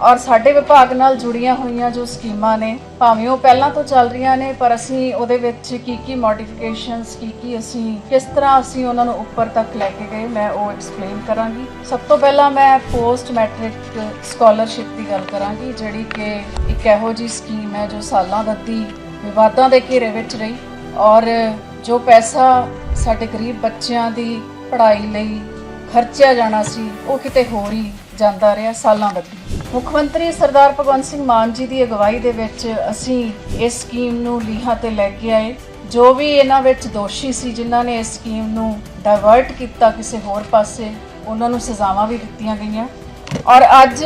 ਔਰ ਸਾਡੇ ਵਿਭਾਗ ਨਾਲ ਜੁੜੀਆਂ ਹੋਈਆਂ ਜੋ ਸਕੀਮਾਂ ਨੇ, ਭਾਵੇਂ ਉਹ ਪਹਿਲਾਂ ਤੋਂ ਚੱਲ ਰਹੀਆਂ ਨੇ, ਪਰ ਅਸੀਂ ਉਹਦੇ ਵਿੱਚ ਕੀ ਕੀ ਮੋਡੀਫਿਕੇਸ਼ਨਸ ਕੀ ਕੀ ਅਸੀਂ, ਕਿਸ ਤਰ੍ਹਾਂ ਅਸੀਂ ਉਹਨਾਂ ਨੂੰ ਉੱਪਰ ਤੱਕ ਲੈ ਕੇ ਗਏ, ਮੈਂ ਉਹ ਐਕਸਪਲੇਨ ਕਰਾਂਗੀ। ਸਭ ਤੋਂ ਪਹਿਲਾਂ ਮੈਂ ਪੋਸਟ ਮੈਟ੍ਰਿਕ ਸਕਾਲਰਸ਼ਿਪ ਦੀ ਗੱਲ ਕਰਾਂਗੀ, ਜਿਹੜੀ ਕਿ ਇੱਕ ਇਹੋ ਜੀ ਸਕੀਮ ਹੈ ਜੋ ਸਾਲਾਂ ਬੱਧੀ ਵਿਵਾਦਾਂ ਦੇ ਘੇਰੇ ਵਿੱਚ ਰਹੀ ਔਰ ਜੋ ਪੈਸਾ ਸਾਡੇ ਗਰੀਬ ਬੱਚਿਆਂ ਦੀ ਪੜ੍ਹਾਈ ਲਈ ਖਰਚਿਆ ਜਾਣਾ ਸੀ, ਉਹ ਕਿਤੇ ਹੋਰ ਹੀ ਜਾਂਦਾ ਰਿਹਾ ਸਾਲਾਂ ਬੱਧੀ ਮੁੱਖ ਮੰਤਰੀ ਸਰਦਾਰ ਭਗਵੰਤ ਸਿੰਘ ਮਾਨ ਜੀ ਦੀ ਅਗਵਾਈ ਦੇ ਵਿੱਚ ਅਸੀਂ ਇਸ ਸਕੀਮ ਨੂੰ ਲੀਹਾਂ ਤੇ ਲੈ ਕੇ ਆਏ। ਜੋ ਵੀ ਇਹਨਾਂ ਵਿੱਚ ਦੋਸ਼ੀ ਸੀ, ਜਿਨ੍ਹਾਂ ਨੇ ਇਸ ਸਕੀਮ ਨੂੰ ਡਾਇਵਰਟ ਕੀਤਾ ਕਿਸੇ ਹੋਰ ਪਾਸੇ, ਉਹਨਾਂ ਨੂੰ ਸਜ਼ਾਵਾਂ ਵੀ ਦਿੱਤੀਆਂ ਗਈਆਂ। ਔਰ ਅੱਜ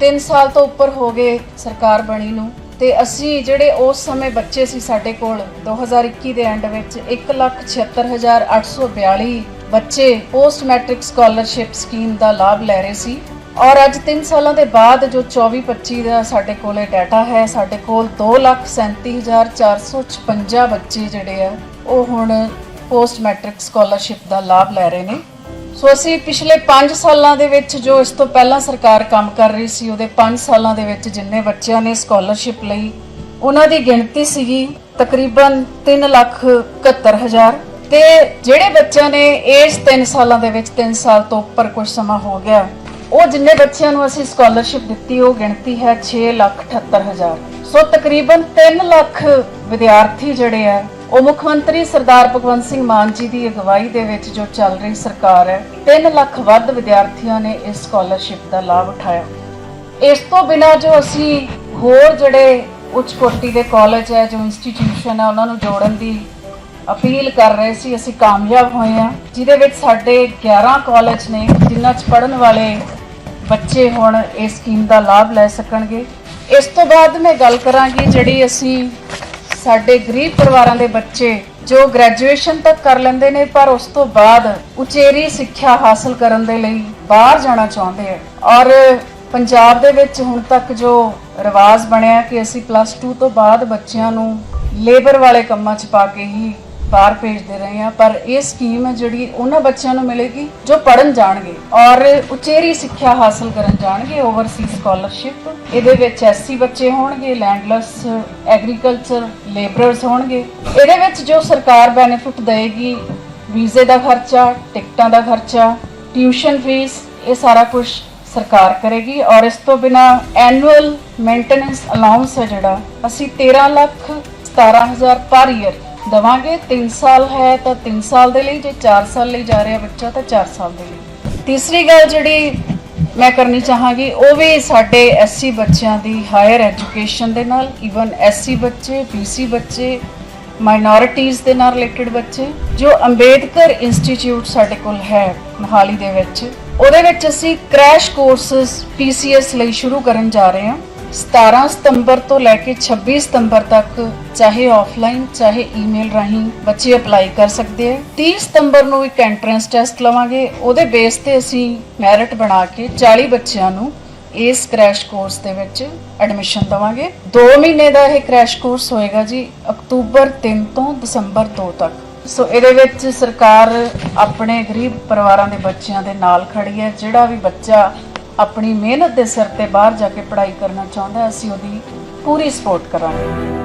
3 ਸਾਲ ਤੋਂ ਉੱਪਰ ਹੋ ਗਏ ਸਰਕਾਰ ਬਣੀ ਨੂੰ ਤੇ ਅਸੀਂ ਜਿਹੜੇ ਉਸ ਸਮੇਂ ਬੱਚੇ ਸੀ ਸਾਡੇ ਕੋਲ 2021 ਦੇ ਐਂਡ ਵਿੱਚ 176842 ਬੱਚੇ ਪੋਸਟ ਮੈਟ੍ਰਿਕ ਸਕਾਲਰਸ਼ਿਪ ਸਕੀਮ ਦਾ ਲਾਭ ਲੈ ਰਹੇ ਸੀ। ਔਰ ਅੱਜ 3 ਸਾਲਾਂ ਦੇ ਬਾਅਦ ਜੋ 24-25 ਦਾ ਸਾਡੇ ਕੋਲੇ ਡਾਟਾ ਹੈ, ਸਾਡੇ ਕੋਲ 237456 ਬੱਚੇ ਜਿਹੜੇ ਆ, ਉਹ ਹੁਣ ਪੋਸਟ ਮੈਟ੍ਰਿਕ ਸਕਾਲਰਸ਼ਿਪ ਦਾ ਲਾਭ ਲੈ ਰਹੇ ਨੇ। ਸੋ ਅਸੀਂ ਪਿਛਲੇ 5 ਸਾਲਾਂ ਦੇ ਵਿੱਚ ਜੋ ਇਸ ਤੋਂ ਪਹਿਲਾਂ ਸਰਕਾਰ ਕੰਮ ਕਰ ਰਹੀ ਸੀ, ਉਹਦੇ 5 ਸਾਲਾਂ ਦੇ ਵਿੱਚ ਜਿੰਨੇ ਬੱਚਿਆਂ ਨੇ ਸਕਾਲਰਸ਼ਿਪ ਲਈ, ਉਹਨਾਂ ਦੀ ਗਿਣਤੀ ਸੀਗੀ ਤਕਰੀਬਨ 371000 ਤੇ ਜਿਹੜੇ ਬੱਚਿਆਂ ਨੇ ਏਜ 3 ਸਾਲਾਂ ਦੇ ਵਿੱਚ 3 ਸਾਲ ਤੋਂ ਉੱਪਰ ਕੁਝ ਸਮਾਂ ਹੋ ਗਿਆ ਉਹ ਜਿੰਨੇ ਬੱਚਿਆਂ ਨੂੰ ਅਸੀਂ ਸਕਾਲਰਸ਼ਿਪ ਦਿੱਤੀ, ਉਹ ਗਿਣਤੀ ਹੈ 678000 ਸੋ ਤਕਰੀਬਨ 3 ਲੱਖ ਵਿਦਿਆਰਥੀ ਜਿਹੜੇ ਆ, ਉਹ ਮੁੱਖ ਮੰਤਰੀ ਸਰਦਾਰ ਭਗਵੰਤ ਸਿੰਘ ਮਾਨ ਜੀ ਦੀ ਅਗਵਾਈ ਦੇ ਵਿੱਚ ਜੋ ਚੱਲ ਰਹੀ ਸਰਕਾਰ ਹੈ 3 ਲੱਖ ਵੱਧ ਵਿਦਿਆਰਥੀਆਂ ਨੇ ਇਸ ਸਕਾਲਰਸ਼ਿਪ ਦਾ ਲਾਭ ਉਠਾਇਆ। ਇਸ ਤੋਂ ਬਿਨਾ ਜੋ ਅਸੀਂ ਹੋਰ ਜਿਹੜੇ ਉੱਚ ਕੋਟੀ ਦੇ ਕਾਲਜ ਹੈ, ਜੋ ਇੰਸਟੀਟਿਊਸ਼ਨ ਹੈ, ਉਹਨਾਂ ਨੂੰ ਜੋੜਨ ਦੀ ਅਪੀਲ ਕਰ ਰਹੇ ਸੀ, ਅਸੀਂ ਕਾਮਯਾਬ ਹੋਏ ਹਾਂ, ਜਿਹਦੇ ਵਿੱਚ ਸਾਡੇ 11 ਕਾਲਜ ਨੇ, ਜਿਨ੍ਹਾਂ 'ਚ ਪੜਨ ਵਾਲੇ ਬੱਚੇ ਹੁਣ ਇਸ ਸਕੀਮ ਦਾ ਲਾਭ ਲੈ ਸਕਣਗੇ। ਇਸ ਤੋਂ ਬਾਅਦ ਮੈਂ ਗੱਲ ਕਰਾਂਗੀ ਜਿਹੜੀ ਅਸੀਂ ਸਾਡੇ ਗਰੀਬ ਪਰਿਵਾਰਾਂ ਦੇ ਬੱਚੇ ਜੋ ਗ੍ਰੈਜੂਏਸ਼ਨ ਤੱਕ ਕਰ ਲੈਂਦੇ ਨੇ, ਪਰ ਉਸ ਤੋਂ ਬਾਅਦ ਉਚੇਰੀ ਸਿੱਖਿਆ ਹਾਸਲ ਕਰਨ ਦੇ ਲਈ ਬਾਹਰ ਜਾਣਾ ਚਾਹੁੰਦੇ ਆ। ਔਰ ਪੰਜਾਬ ਦੇ ਵਿੱਚ ਹੁਣ ਤੱਕ ਜੋ ਰਿਵਾਜ ਬਣਿਆ ਕਿ ਅਸੀਂ ਪਲੱਸ 2 ਤੋਂ ਬਾਅਦ ਬੱਚਿਆਂ ਨੂੰ ਲੇਬਰ ਵਾਲੇ ਕੰਮਾਂ 'ਚ ਪਾ ਕੇ ਹੀ ਬਾਹਰ ਭੇਜਦੇ ਰਹੇ ਆ ਪਰ ਇਹ ਸਕੀਮ ਹੈ ਜਿਹੜੀ ਉਹਨਾਂ ਬੱਚਿਆਂ ਨੂੰ ਮਿਲੇਗੀ ਜੋ ਪੜਨ ਜਾਣਗੇ ਔਰ ਉਚੇਰੀ ਸਿੱਖਿਆ ਹਾਸਲ ਕਰਨ ਜਾਣਗੇ ਓਵਰਸੀਜ਼ ਸਕਾਲਰਸ਼ਿਪ ਇਹਦੇ ਵਿੱਚ ਐਸਸੀ ਬੱਚੇ ਹੋਣਗੇ ਲੈਂਡਲੈਸ ਐਗਰੀਕਲਚਰ ਲੇਬਰਰਸ ਹੋਣਗੇ। ਇਹਦੇ ਵਿੱਚ ਜੋ ਸਰਕਾਰ ਬੈਨੀਫਿਟ ਦੇਗੀ ਵੀਜ਼ੇ ਦਾ ਖਰਚਾ, ਟਿਕਟਾਂ ਦਾ ਖਰਚਾ ਟਿਊਸ਼ਨ ਫੀਸ ਇਹ ਸਾਰਾ ਕੁਝ ਸਰਕਾਰ ਕਰੇਗੀ ਔਰ ਇਸ ਤੋਂ ਬਿਨਾ ਐਨੂਅਲ ਮੇਨਟੇਨੈਂਸ ਅਲਾਉਂਸ ਹੈ ਜਿਹੜਾ, ਅਸੀਂ 13 ਲੱਖ 17000 ਪਰ ਈਅਰ ਦਵਾਂਗੇ। 3 ਸਾਲ ਹੈ ਤਾਂ 3 ਸਾਲ ਦੇ ਲਈ, ਜੇ 4 ਸਾਲ ਲਈ ਜਾ ਰਿਹਾ ਬੱਚਾ ਤਾਂ 4 ਸਾਲ ਦੇ ਲਈ। ਤੀਸਰੀ ਗੱਲ ਜਿਹੜੀ ਮੈਂ ਕਰਨੀ ਚਾਹਾਂਗੀ, ਉਹ ਵੀ ਸਾਡੇ ਐਸਸੀ ਬੱਚਿਆਂ ਦੀ ਹਾਇਰ ਐਜੂਕੇਸ਼ਨ ਦੇ ਨਾਲ ਇਵਨ ਐਸਸੀ ਬੱਚੇ ਬੀਸੀ ਬੱਚੇ ਮਾਈਨੋਰਿਟੀਜ਼ ਦੇ ਨਾਲ ਰਿਲੇਟਡ ਬੱਚੇ, ਜੋ ਅੰਬੇਦਕਰ ਇੰਸਟੀਚਿਊਟ ਸਾਡੇ ਕੋਲ ਹੈ ਮੋਹਾਲੀ ਦੇ ਵਿੱਚ। ਉਹਦੇ ਵਿੱਚ ਅਸੀਂ ਕ੍ਰੈਸ਼ ਕੋਰਸਸ ਪੀਸੀਐਸ ਲਈ ਸ਼ੁਰੂ ਕਰਨ ਜਾ ਰਹੇ ਹਾਂ। 17 ਸਤੰਬਰ ਤੋਂ ਲੈ ਕੇ 26 ਸਤੰਬਰ ਤੱਕ ਚਾਹੇ ਆਫਲਾਈਨ ਚਾਹੇ ਈਮੇਲ ਰਾਹੀਂ ਬੱਚੇ ਅਪਲਾਈ ਕਰ ਸਕਦੇ ਆ। 30 ਸਤੰਬਰ ਨੂੰ ਇੱਕ ਐਂਟਰੈਂਸ ਟੈਸਟ ਲਵਾਂਗੇ। ਉਹਦੇ ਬੇਸ ਤੇ ਅਸੀਂ ਮੈਰਿਟ ਬਣਾ ਕੇ 40 ਬੱਚਿਆਂ ਨੂੰ ਇਸ ਕ੍ਰੈਸ਼ ਕੋਰਸ ਦੇ ਵਿੱਚ ਐਡਮਿਸ਼ਨ ਦਵਾਂਗੇ। 2 ਮਹੀਨੇ ਦਾ ਇਹ ਕ੍ਰੈਸ਼ ਕੋਰਸ ਹੋਏਗਾ ਜੀ ਅਕਤੂਬਰ 3 ਤੋਂ ਦਸੰਬਰ 2 ਤੱਕ। ਸੋ ਇਹਦੇ ਵਿੱਚ ਸਰਕਾਰ ਆਪਣੇ ਗਰੀਬ ਪਰਿਵਾਰਾਂ ਦੇ ਬੱਚਿਆਂ ਦੇ ਨਾਲ ਖੜੀ ਹੈ। ਜਿਹੜਾ ਵੀ ਬੱਚਾ ਆਪਣੀ ਮਿਹਨਤ ਦੇ ਸਿਰ ਤੇ ਬਾਹਰ ਜਾ ਕੇ ਪੜ੍ਹਾਈ ਕਰਨਾ ਚਾਹੁੰਦਾ ਹੈ, ਅਸੀਂ ਉਹਦੀ ਪੂਰੀ ਸਪੋਰਟ ਕਰਾਂਗੇ।